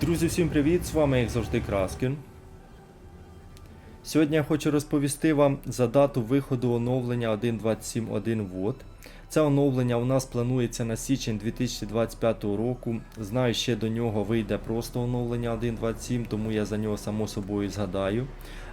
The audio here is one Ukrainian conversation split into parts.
Друзі, всім привіт! З вами, як завжди, Краскін. Сьогодні я хочу розповісти вам за дату виходу оновлення 1.27.1 WOT. Це оновлення у нас планується на січень 2025 року. Знаю, ще до нього вийде просто оновлення 1.27, тому я за нього само собою згадаю.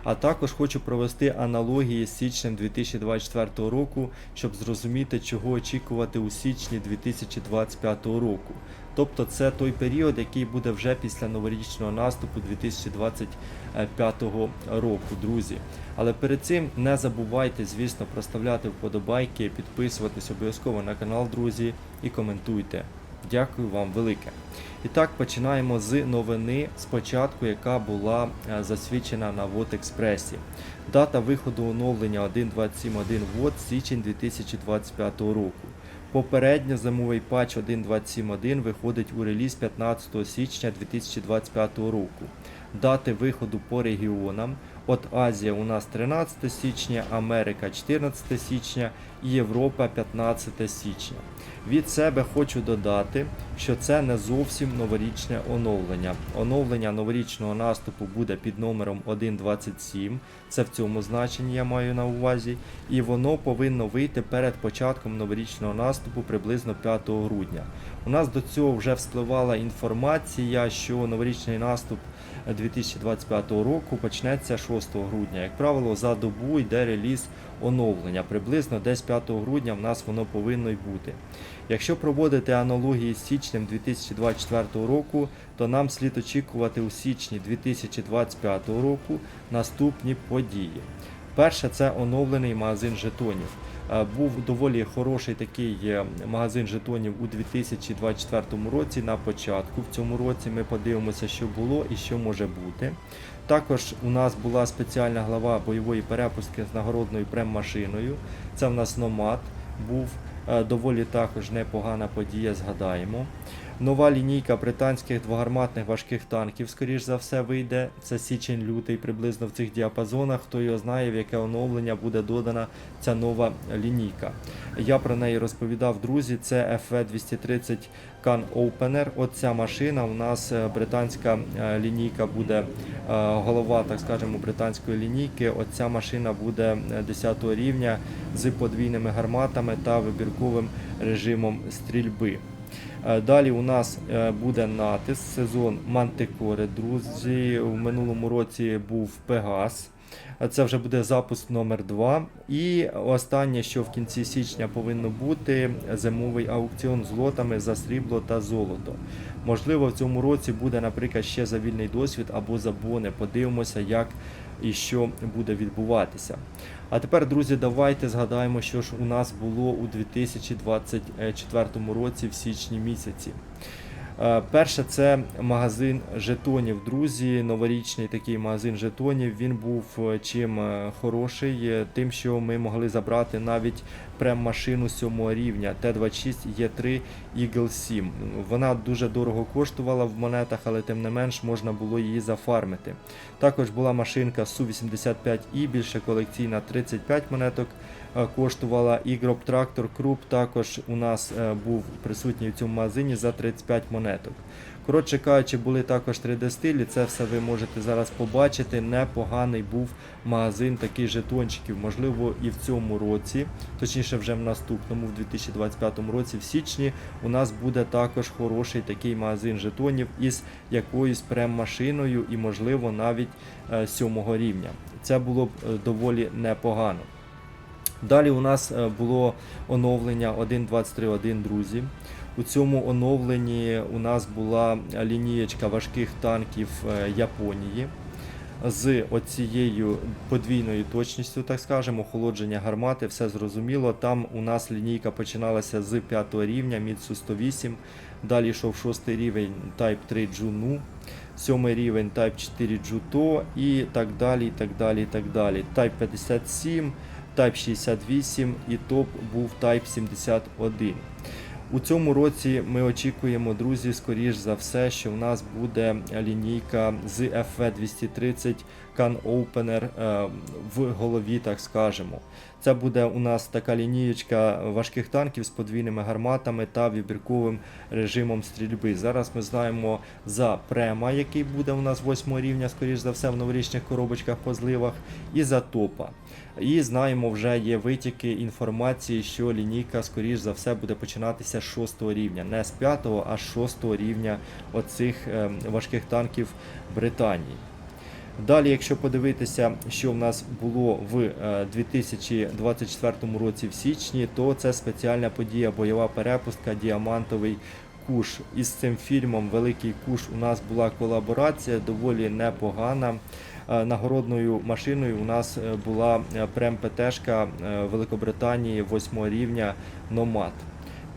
А також хочу провести аналогії з січнем 2024 року, щоб зрозуміти, чого очікувати у січні 2025 року. Тобто це той період, який буде вже після новорічного наступу 2025 року, друзі. Але перед цим не забувайте, звісно, проставляти вподобайки, підписуватись обов'язково на канал, друзі, і коментуйте. Дякую вам велике. І так починаємо з новини спочатку, яка була е, засвідчена на Вот Експресі. Дата виходу оновлення 1.27.1 Вот січень 2025 року. Попередньо зимовий патч 1.27.1 виходить у реліз 15 січня 2025 року. Дати виходу по регіонам. От Азія у нас 13 січня, Америка 14 січня і Європа 15 січня. Від себе хочу додати, що це не зовсім новорічне оновлення. Оновлення новорічного наступу буде під номером 1.27, це в цьому значенні я маю на увазі, і воно повинно вийти перед початком новорічного наступу приблизно 5 грудня. У нас до цього вже вспливала інформація, що новорічний наступ 2025 року почнеться 6 грудня. Як правило, за добу йде реліз оновлення. Приблизно десь 5 грудня в нас воно повинно й бути. Якщо проводити аналогії з січнем 2024 року, то нам слід очікувати у січні 2025 року наступні події. Перше це оновлений магазин жетонів. Е, Був доволі хороший такий е, магазин жетонів у 2024 році. На початку в цьому році ми подивимося, що було і що може бути. Також у нас була спеціальна глава бойової перепустки з нагородною прем-машиною. Це в нас Номад був е, доволі також непогана подія, згадаємо. Нова лінійка британських двогарматних важких танків, скоріш за все, вийде. Це січень-лютий приблизно в цих діапазонах. Хто його знає, в яке оновлення буде додана ця нова лінійка. Я про неї розповідав, друзі. Це FV230 Can Opener. Оця машина у нас е, британська е, лінійка буде е, голова, так скажемо, британської лінійки. Оця машина буде 10 рівня з подвійними гарматами та вибірковим режимом стрільби. Е, Далі у нас е, буде натис, сезон Мантикори. Друзі, в минулому році був Пегас. Е, Це вже буде запуск номер 2 І останнє, що в кінці січня повинно бути, зимовий аукціон з лотами за срібло та золото. Можливо, в цьому році буде, наприклад, ще за вільний досвід або за бони. Подивимося, як і що буде відбуватися. А тепер, друзі, давайте згадаємо, що ж у нас було у 2024 році в січні місяці. Е, Перше, це магазин жетонів, друзі. Новорічний такий магазин жетонів. Він був е, чим е, хороший, тим, що ми могли забрати навіть прем-машину 7 рівня Т-26 Е3 Eagle 7. Вона дуже дорого коштувала в монетах, але тим не менш можна було її зафармити. Також була машинка Су-85І, більше колекційна 35 монеток е, коштувала. І Гроб Трактор Круп також у нас е, був присутній в цьому магазині за 35 монеток. Коротше кажучи, були також 3D стилі, це все ви можете зараз побачити. Непоганий був магазин таких жетончиків. Можливо, і в цьому році, точніше, вже в наступному, в 2025 році, в січні, у нас буде також хороший такий магазин жетонів із якоюсь прем-машиною і, можливо, навіть е, сьомого рівня. Це було б е, доволі непогано. Далі у нас е, було оновлення 1.23.1, друзі. У цьому оновленні у нас була лінієчка важких танків е, Японії з оцією подвійною точністю, так скажемо, охолодження гармати, все зрозуміло. Там у нас лінійка починалася з 5 рівня, Міцу 108, далі йшов 6 рівень Type 3 Juno, 7 рівень Type 4 Juto і так далі. і так далі, і так далі. Type 57, Type 68 і топ був Type 71. У цьому році ми очікуємо, друзі, скоріш за все, що в нас буде лінійка з FV230 Can Opener е, в голові, так скажемо. Це буде у нас така лінієчка важких танків з подвійними гарматами та вибірковим режимом стрільби. Зараз ми знаємо за према, який буде у нас 8 рівня, скоріш за все, в новорічних коробочках по зливах, і за топа. І знаємо, вже є витіки інформації, що лінійка, скоріш за все, буде починатися з 6 рівня, не з 5, а з 6 рівня оцих е, важких танків Британії. Далі, якщо подивитися, що в нас було в е, 2024 році в січні, то це спеціальна подія, бойова перепустка, діамантовий куш. Із цим фільмом Великий куш у нас була колаборація, доволі непогана. Е, Нагородною машиною у нас е, була е, прем-ПТшка е, Великобританії 8 рівня Номад.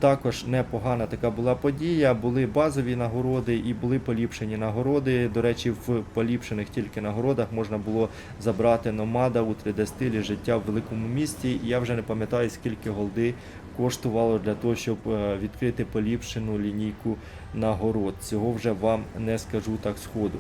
Також непогана така була подія. Були базові нагороди і були поліпшені нагороди. До речі, в поліпшених тільки нагородах можна було забрати номада у 3D-стилі життя в великому місті. Я вже не пам'ятаю, скільки голди коштувало для того, щоб е, відкрити поліпшену лінійку нагород. Цього вже вам не скажу так сходу.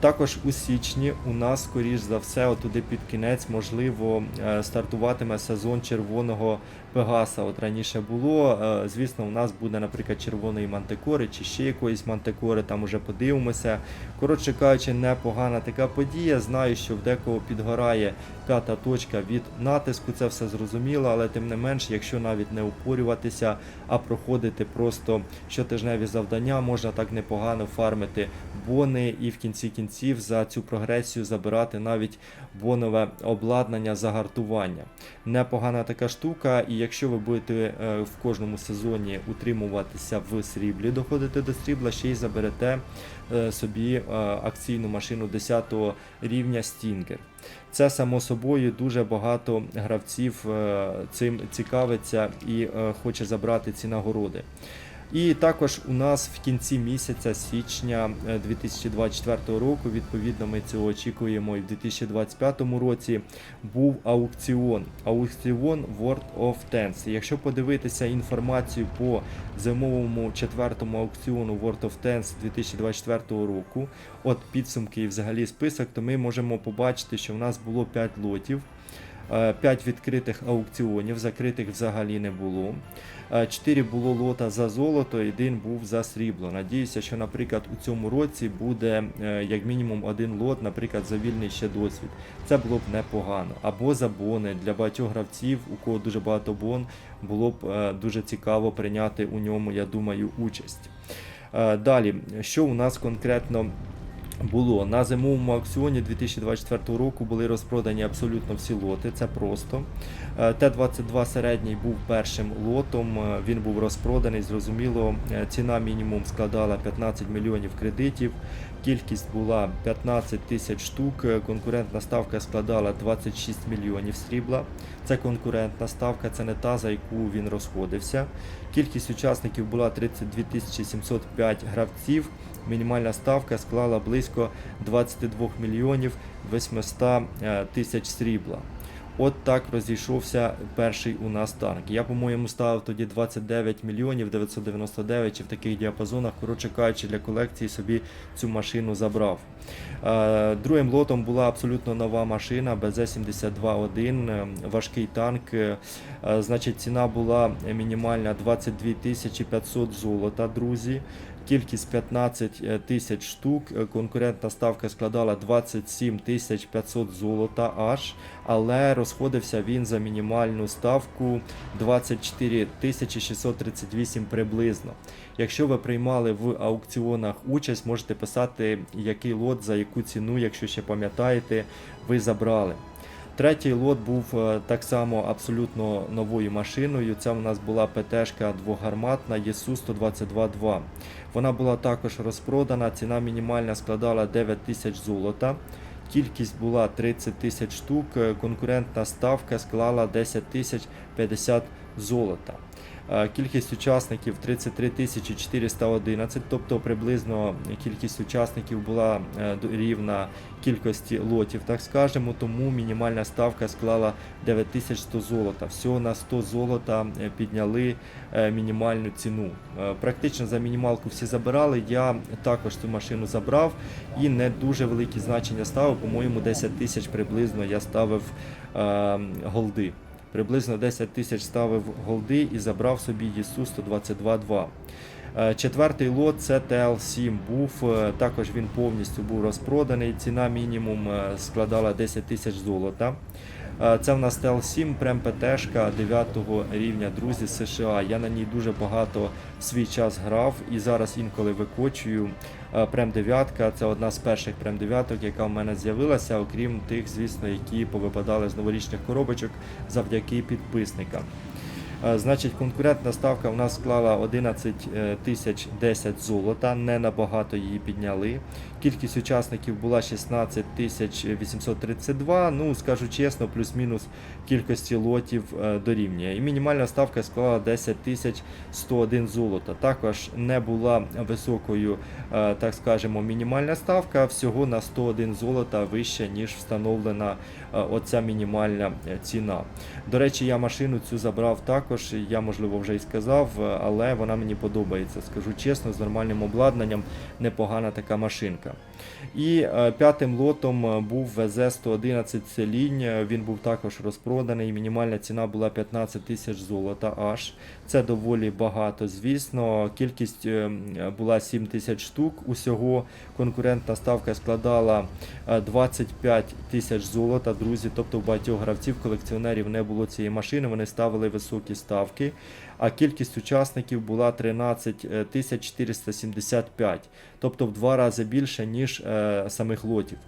Також у січні у нас, скоріш за все, отуди під кінець, можливо, е, стартуватиме сезон червоного Пегаса. От раніше було. Е, Звісно, у нас буде, наприклад, червоної мантикори чи ще якоїсь мантикори, там уже подивимося. Коротше кажучи, непогана така подія. Знаю, що в декого підгорає п'ята точка від натиску, це все зрозуміло, але тим не менш, якщо навіть не упорюватися, а проходити просто щотижневі завдання, можна так непогано фармити бони і в кінці кінців за цю прогресію забирати навіть бонове обладнання загартування. Непогана така штука, і якщо ви будете е, в кожному сезоні утримуватися в сріблі, доходити до срібла, ще й заберете е, собі е, акційну машину 10 рівня Stinger. Це само собою дуже багато гравців цим цікавиться і хоче забрати ці нагороди. І також у нас в кінці місяця січня е, 2024 року, відповідно, ми цього очікуємо і в 2025 році, був аукціон. Аукціон World of Tanks. Якщо подивитися інформацію по зимовому четвертому аукціону World of Tanks 2024 року, от підсумки і взагалі список, то ми можемо побачити, що в нас було 5 лотів. 5 відкритих аукціонів, закритих взагалі не було. 4 було лота за золото, один був за срібло. Надіюся, що, наприклад, у цьому році буде е, як мінімум один лот, наприклад, за вільний ще досвід. Це було б непогано. Або за бони для багатьох гравців, у кого дуже багато бон, було б е, дуже цікаво прийняти у ньому, я думаю, участь. Е, Далі, що у нас конкретно було на зимовому аукціоні 2024 року були розпродані абсолютно всі лоти. Це просто Е, Т-22 середній був першим лотом. е, Він був розпроданий. Зрозуміло, е, ціна мінімум складала 15 мільйонів кредитів. Кількість була 15 тисяч штук. Конкурентна ставка складала 26 мільйонів срібла. Це конкурентна ставка, це не та, за яку він розходився. Кількість учасників була 32 705 гравців. Мінімальна ставка склала близько 22 мільйонів 800 е, тисяч срібла. От так розійшовся перший у нас танк. Я, по-моєму, ставив тоді 29 мільйонів 999 чи в таких діапазонах, коротше кажучи, для колекції собі цю машину забрав. Е, Другим лотом була абсолютно нова машина БЗ-72-1, е, важкий танк. Значить, ціна була мінімальна 22 500 золота, друзі. Кількість 15 е, тисяч штук. Е, Конкурентна ставка складала 27 тисяч 500 золота аж, але розходився він за мінімальну ставку 24 тисячі 638 приблизно. Якщо ви приймали в аукціонах участь, можете писати, який лот за яку ціну, якщо ще пам'ятаєте, ви забрали. Третій лот був е, так само абсолютно новою машиною. Це у нас була ПТшка двогарматна ЄСУ 122-2. Вона була також розпродана, ціна мінімальна складала 9 тисяч золота. Кількість була 30 тисяч штук, е, конкурентна ставка склала 10 тисяч 50 золота. Е, Кількість учасників 33 тисячі 411, тобто приблизно кількість учасників була е, рівна кількості лотів, так скажемо, тому мінімальна ставка склала 9100 золота. Всього на 100 золота е, підняли мінімальну ціну. Практично за мінімалку всі забирали. Я також цю машину забрав і не дуже великі значення ставив. По-моєму, 10 тисяч приблизно я ставив голди. Приблизно 10 тисяч ставив голди і забрав собі ЄСУ 122.2. Е, Четвертий лот це TL7 був. е, Також він повністю був розпроданий. Ціна мінімум е, складала 10 тисяч золота. Е, Це в нас TL7 прем ПТшка 9 рівня, друзі США. Я на ній дуже багато в свій час грав і зараз інколи викочую. Е, Прем 9 це одна з перших прем 9, яка в мене з'явилася, окрім тих, звісно, які повипадали з новорічних коробочок завдяки підписникам. Значить, конкурентна ставка в нас склала 11 е, тисяч 10 золота, не набагато її підняли. Кількість учасників була 16 тисяч 832, ну скажу чесно, плюс-мінус кількості лотів е, дорівнює. І мінімальна ставка склала 10 тисяч 101 золота. Також не була високою, е, так скажемо, мінімальна ставка, всього на 101 золота вища, ніж встановлена оця мінімальна е, ціна. До речі, я машину цю забрав також, я можливо вже і сказав, е, але вона мені подобається. Скажу чесно, з нормальним обладнанням непогана така машинка. І е, п'ятим лотом е, був ВЗ-111 Селінь, е, він був також розпроданий, мінімальна ціна була 15 тисяч золота аж. Це доволі багато, звісно. Кількість е, була 7 тисяч штук. Усього конкурентна ставка складала е, 25 тисяч золота, друзі. Тобто у багатьох гравців, колекціонерів не було цієї машини, вони ставили високі ставки. А кількість учасників була 13 475, тобто в два рази більше, ніж е, самих лотів.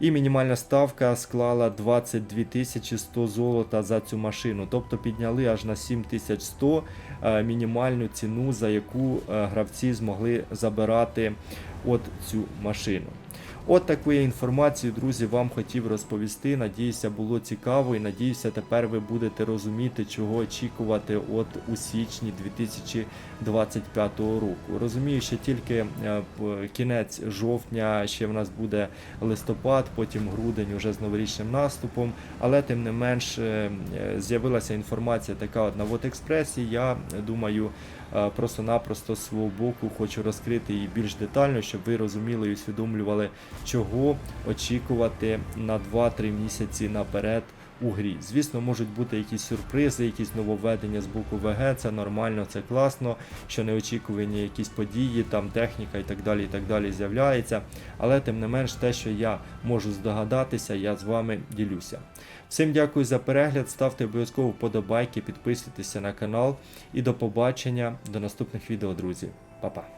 І мінімальна ставка склала 22 100 золота за цю машину, тобто підняли аж на 7100 е, мінімальну ціну, за яку е, гравці змогли забирати от цю машину. От таку я інформацію, друзі, вам хотів розповісти. Надіюся, було цікаво і надіюся, тепер ви будете розуміти, чого очікувати от у січні 2025 року. Розумію, що тільки е, кінець жовтня, ще в нас буде листопад, потім грудень уже з новорічним наступом. Але тим не менш е, е, з'явилася інформація така от на Вотекспресі. Я думаю, просто-напросто з свого боку хочу розкрити її більш детально, щоб ви розуміли і усвідомлювали, чого очікувати на 2-3 місяці наперед. У грі. Звісно, можуть бути якісь сюрпризи, якісь нововведення з боку ВГ, це нормально, це класно, що неочікувані якісь події, там техніка і так далі, і так далі з'являється. Але тим не менш, те, що я можу здогадатися, я з вами ділюся. Всім дякую за перегляд, ставте обов'язково вподобайки, підписуйтеся на канал і до побачення до наступних відео, друзі. Па-па.